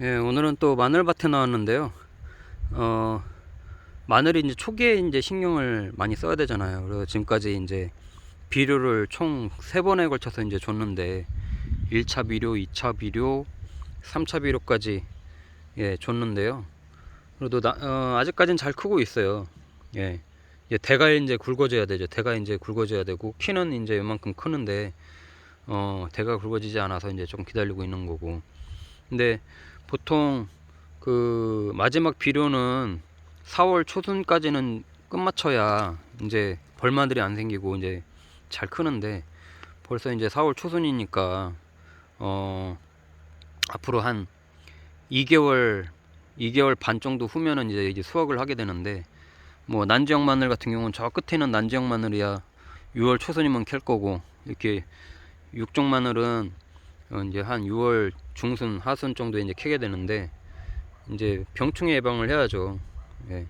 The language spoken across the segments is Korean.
예, 오늘은 또 마늘밭에 나왔는데요. 어, 마늘이 이제 초기에 이제 신경을 많이 써야 되잖아요. 그래서 지금까지 이제 비료를 총 세 번에 걸쳐서 이제 줬는데 1차 비료, 2차 비료, 3차 비료까지 예, 줬는데요. 그래도 나, 어, 아직까지는 잘 크고 있어요. 예. 이제 대가 이제 굵어져야 되죠. 대가 이제 굵어져야 되고 키는 이제 이만큼 크는데 어, 대가 굵어지지 않아서 이제 좀 기다리고 있는 거고. 근데 보통 그 마지막 비료는 4월 초순까지는 끝마쳐야 이제 벌마들이 안 생기고 이제 잘 크는데 벌써 이제 4월 초순이니까 어 앞으로 한 2개월 2개월 반 정도 후면은 이제 이제 수확을 하게 되는데 뭐 난지역 마늘 같은 경우는 저 끝에는 난지역 마늘이야 6월 초순이면 캘 거고 이렇게 육종 마늘은 어, 이제 한 6월 중순 하순 정도에 이제 캐게 되는데 이제 병충해 예방을 해야죠. 예.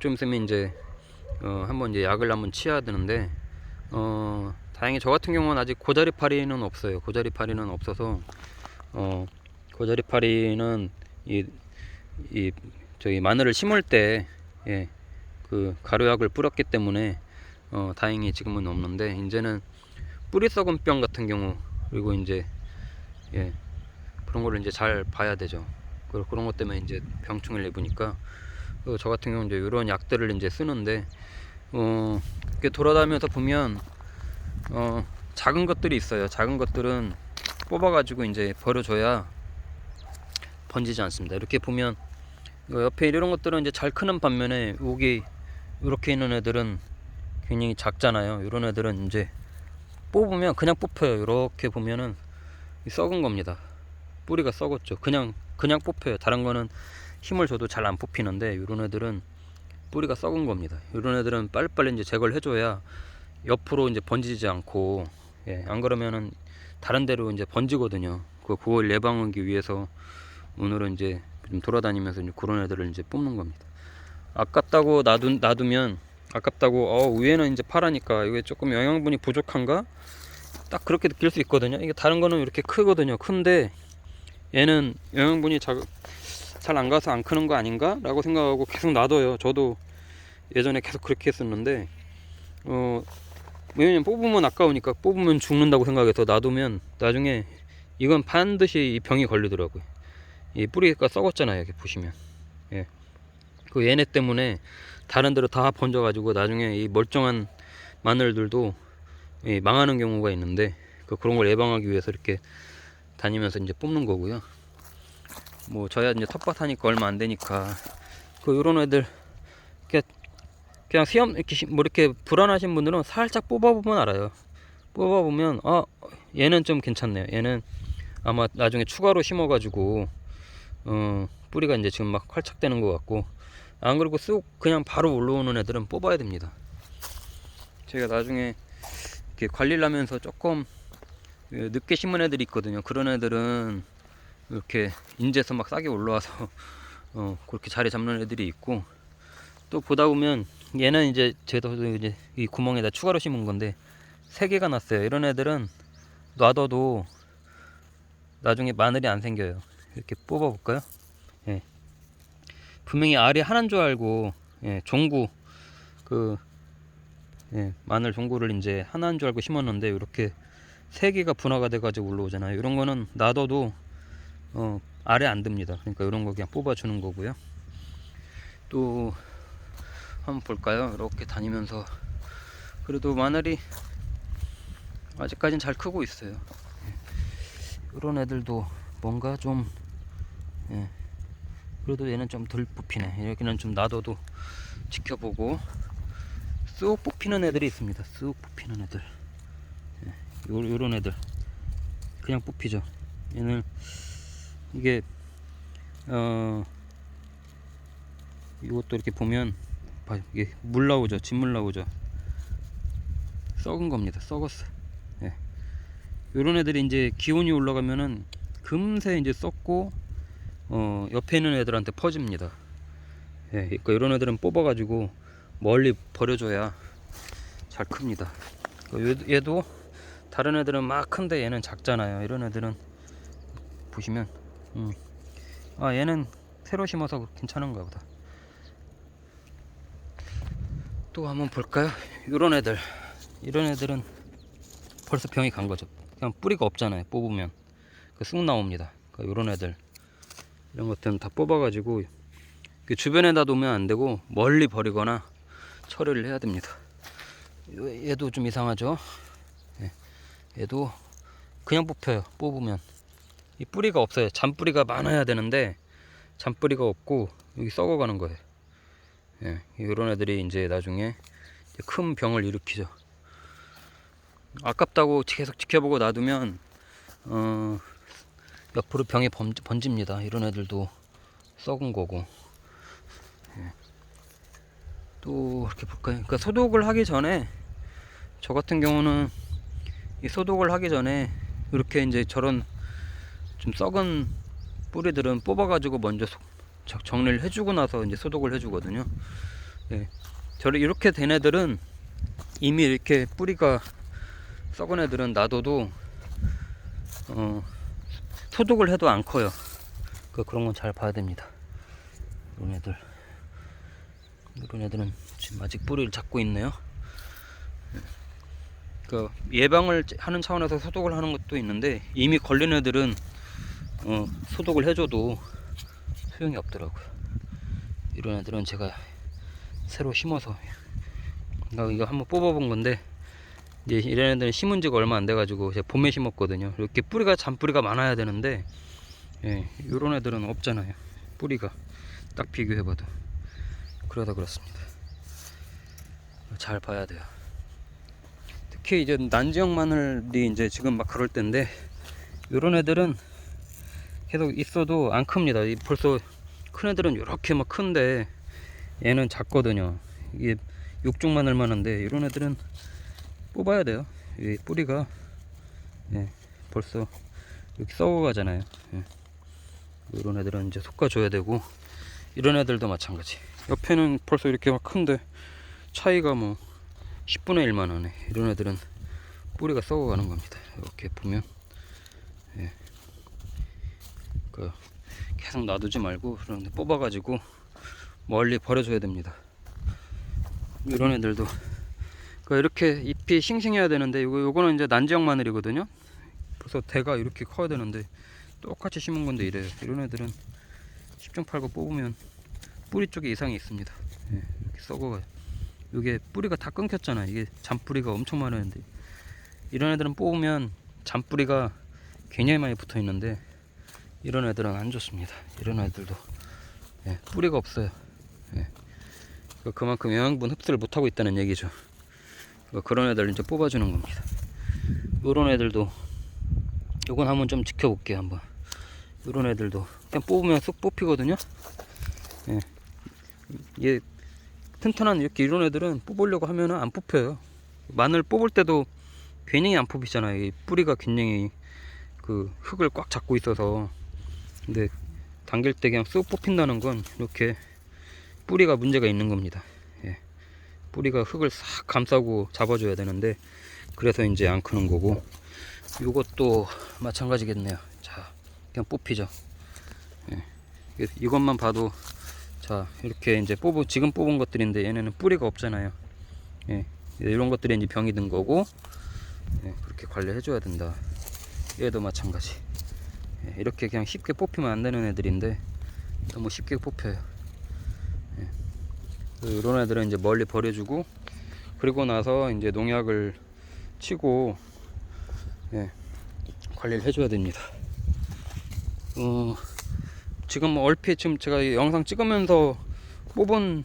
좀 있으면 이제 어, 한번 이제 약을 한번 치어야 되는데 어, 다행히 저 같은 경우는 아직 고자리파리는 없어요. 고자리파리는 없어서 어, 고자리파리는 이, 이 저기 마늘을 심을 때 예, 그 가루약을 뿌렸기 때문에 어, 다행히 지금은 없는데 이제는 뿌리 썩은 병 같은 경우 그리고 이제 예 그런 거를 이제 잘 봐야 되죠. 그- 그런 것 때문에 이제 병충해를 입으니까 그 저 같은 경우는 이제 이런 약들을 이제 쓰는데 어 이렇게 돌아다니면서 보면 어 작은 것들이 있어요. 작은 것들은 뽑아가지고 이제 버려줘야 번지지 않습니다. 이렇게 보면 이거 옆에 이런 것들은 이제 잘 크는 반면에 여기 이렇게 있는 애들은 굉장히 작잖아요. 이런 애들은 이제 뽑으면 그냥 뽑혀요. 이렇게 보면은 이 썩은 겁니다. 뿌리가 썩었죠. 그냥 그냥 뽑혀요. 다른 거는 힘을 줘도 잘 안 뽑히는데 이런 애들은 뿌리가 썩은 겁니다. 이런 애들은 빨리빨리 이제 제거를 해줘야 옆으로 이제 번지지 않고 예, 안 그러면은 다른 데로 이제 번지거든요. 그 그걸 예방하기 위해서 오늘은 이제 좀 돌아다니면서 이제 그런 애들을 이제 뽑는 겁니다. 아깝다고 놔두, 놔두면 아깝다고 어 위에는 이제 파라니까 이게 조금 영양분이 부족한가 딱 그렇게 느낄 수 있거든요. 이게 다른 거는 이렇게 크거든요. 큰데 얘는 영양분이 잘 안 가서 안 크는 거 아닌가 라고 생각하고 계속 놔둬요. 저도 예전에 계속 그렇게 했었는데 어 왜냐면 뽑으면 아까우니까 뽑으면 죽는다고 생각해서 놔두면 나중에 이건 반드시 이 병이 걸리더라고요. 이 뿌리가 썩었잖아요. 여기 보시면 예. 그 얘네 때문에 다른 데로 다 번져가지고 나중에 이 멀쩡한 마늘들도 예, 망하는 경우가 있는데 그 그런 걸 예방하기 위해서 이렇게 다니면서 이제 뽑는 거고요. 뭐 저야 이제 텃밭 하니까 얼마 안 되니까 그 요런 애들 이렇게 그냥 시험 이렇게 시- 뭐 이렇게 불안하신 분들은 살짝 뽑아보면 알아요. 뽑아보면 아 얘는 좀 괜찮네요. 얘는 아마 나중에 추가로 심어가지고 어 뿌리가 이제 지금 막 활착되는 것 같고 안 그리고 쑥 그냥 바로 올라오는 애들은 뽑아야 됩니다. 제가 나중에 이렇게 관리를 하면서 조금 그 늦게 심은 애들이 있거든요. 그런 애들은 이렇게 인제서 막 싸게 올라와서 어 그렇게 자리 잡는 애들이 있고 또 보다 보면 얘는 이제 제도 이제 이 구멍에다 추가로 심은 건데 세 개가 났어요. 이런 애들은 놔둬도 나중에 마늘이 안 생겨요. 이렇게 뽑아 볼까요? 예. 분명히 알이 하나인 줄 알고 예, 종구 그 예, 마늘 종구를 이제 하나인 줄 알고 심었는데 이렇게 세 개가 분화가 돼가지고 올라오잖아요. 이런 거는 놔둬도 어, 알에 안 듭니다. 그러니까 이런 거 그냥 뽑아주는 거고요. 또 한번 볼까요? 이렇게 다니면서 그래도 마늘이 아직까진 잘 크고 있어요. 예. 이런 애들도 뭔가 좀 예. 그래도 얘는 좀 덜 뽑히네. 여기는 좀 놔둬도 지켜보고 쑥 뽑히는 애들이 있습니다. 쑥 뽑히는 애들. 예. 요, 요런 애들 그냥 뽑히죠. 얘는 이게 어 이것도 이렇게 보면 봐 이게 물 나오죠. 진물 나오죠. 썩은 겁니다. 썩었어. 예. 요런 애들이 이제 기온이 올라가면은 금세 이제 썩고 어 옆에 있는 애들한테 퍼집니다. 예, 그러니까 이런 애들은 뽑아가지고 멀리 버려줘야 잘 큽니다. 그 얘- 얘도 다른 애들은 막 큰데 얘는 작잖아요. 이런 애들은 보시면 음, 아 얘는 새로 심어서 괜찮은가 보다. 또 한번 볼까요? 요런 애들. 이런 애들은 벌써 병이 간 거죠. 그냥 뿌리가 없잖아요 뽑으면. 그쑥 나옵니다. 그러니까 요런 애들. 이런 것들은 다 뽑아가지고 그 주변에다 놓으면 안 되고 멀리 버리거나 처리를 해야 됩니다. 요- 얘도 좀 이상하죠? 예. 얘도 그냥 뽑혀요 뽑으면. 이 뿌리가 없어요. 잔뿌리가 많아야 되는데 잔뿌리가 없고 여기 썩어가는 거예요. 예, 이런 애들이 이제 나중에 큰 병을 일으키죠. 아깝다고 계속 지켜보고 놔두면 어, 옆으로 병이 번, 번집니다. 이런 애들도 썩은 거고. 예. 또 이렇게 볼까요 그러니까 소독을 하기 전에 저 같은 경우는 이 소독을 하기 전에 이렇게 이제 저런 좀 썩은 뿌리들은 뽑아가지고 먼저 정리를 해주고 나서 이제 소독을 해주거든요. 예. 저를 이렇게 된 애들은 이미 이렇게 뿌리가 썩은 애들은 놔둬도 어, 소독을 해도 안 커요. 그 그런 건 잘 봐야 됩니다. 이런 애들, 이런 애들은 지금 아직 뿌리를 잡고 있네요. 그 예방을 하는 차원에서 소독을 하는 것도 있는데 이미 걸린 애들은 어, 소독을 해줘도 소용이 없더라고요. 이런 애들은 제가 새로 심어서 나 이거 한번 뽑아본 건데 이제 이런 애들은 심은 지가 얼마 안 돼가지고 제가 봄에 심었거든요. 이렇게 뿌리가 잔뿌리가 많아야 되는데 예, 이런 애들은 없잖아요. 뿌리가 딱 비교해봐도 그러다 그렇습니다. 잘 봐야 돼요. 특히 이제 난지형 마늘이 이제 지금 막 그럴 때인데 이런 애들은 계속 있어도 안 큽니다. 이 벌써 큰 애들은 이렇게 막 큰데 얘는 작거든요. 이게 육종 마늘만 한데 이런 애들은 뽑아야 돼요. 이 뿌리가 예, 벌써 이렇게 썩어가잖아요. 예. 이런 애들은 이제 솎아줘야 되고 이런 애들도 마찬가지. 옆에는 벌써 이렇게 막 큰데 차이가 뭐 10분의 1만 원에 이런 애들은 뿌리가 썩어가는 겁니다. 이렇게 보면 예. 그 계속 놔두지 말고 그런데 뽑아가지고 멀리 버려줘야 됩니다. 이런 애들도 그 이렇게 잎이 싱싱해야 되는데 이거 요거는 이제 난지형 마늘이거든요. 그래서 대가 이렇게 커야 되는데 똑같이 심은 건데 이래요. 이런 애들은 10종 팔고 뽑으면 뿌리 쪽에 이상이 있습니다. 예, 이렇게 썩어가요. 이게 뿌리가 다 끊겼잖아. 이게 잔뿌리가 엄청 많았는데 이런 애들은 뽑으면 잔뿌리가 굉장히 많이 붙어 있는데 이런 애들은 안 좋습니다. 이런 애들도 예, 뿌리가 없어요. 예. 그- 그만큼 영양분 흡수를 못 하고 있다는 얘기죠. 그 그런 애들 이제 뽑아주는 겁니다. 이런 애들도 요건 한번 좀 지켜볼게요. 한번 이런 애들도 그냥 뽑으면 쑥 뽑히거든요. 예. 얘 튼튼한 이렇게 이런 애들은 뽑으려고 하면은 안 뽑혀요. 마늘 뽑을 때도 괜히 안 뽑히잖아요. 이 뿌리가 굉장히 그 흙을 꽉 잡고 있어서 근데 당길 때 그냥 쑥 뽑힌다는 건 이렇게 뿌리가 문제가 있는 겁니다. 예. 뿌리가 흙을 싹 감싸고 잡아줘야 되는데 그래서 이제 안 크는 거고 이것도 마찬가지겠네요. 자 그냥 뽑히죠. 예. 이- 이것만 봐도 자 이렇게 이제 뽑은 지금 뽑은 것들인데 얘네는 뿌리가 없잖아요. 예. 이런 것들이 이제 병이 든 거고 예, 그렇게 관리해 줘야 된다. 얘도 마찬가지. 예, 이렇게 그냥 쉽게 뽑히면 안 되는 애들인데 너무 쉽게 뽑혀요. 예. 이런 애들은 이제 멀리 버려주고 그리고 나서 이제 농약을 치고 예, 관리를 해줘야 됩니다. 어, 지금 얼핏 지금 제가 이 영상 찍으면서 뽑은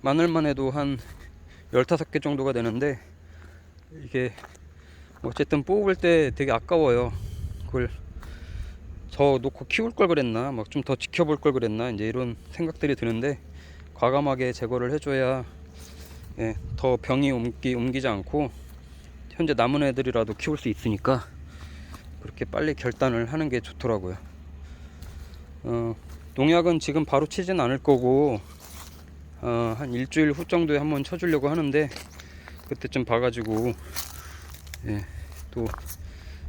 마늘만 해도 한 15개 정도가 되는데 이게 어쨌든 뽑을 때 되게 아까워요. 그걸 더 놓고 키울 걸 그랬나, 막 좀 더 지켜볼 걸 그랬나, 이제 이런 생각들이 드는데 과감하게 제거를 해줘야 예, 더 병이 옮기, 옮기지 않고 현재 남은 애들이라도 키울 수 있으니까 그렇게 빨리 결단을 하는 게 좋더라고요. 어, 농약은 지금 바로 치진 않을 거고 어, 한 일주일 후 정도에 한번 쳐주려고 하는데 그때 좀 봐가지고 예, 또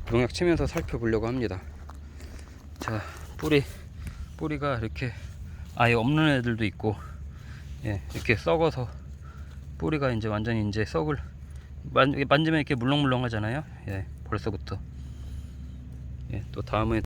농약 치면서 살펴보려고 합니다. 자 뿌리 뿌리가 이렇게 아예 없는 애들도 있고 예, 이렇게 썩어서 뿌리가 이제 완전히 이제 썩을 만, 만지면 이렇게 물렁물렁 하잖아요. 예, 벌써부터. 예, 또 다음에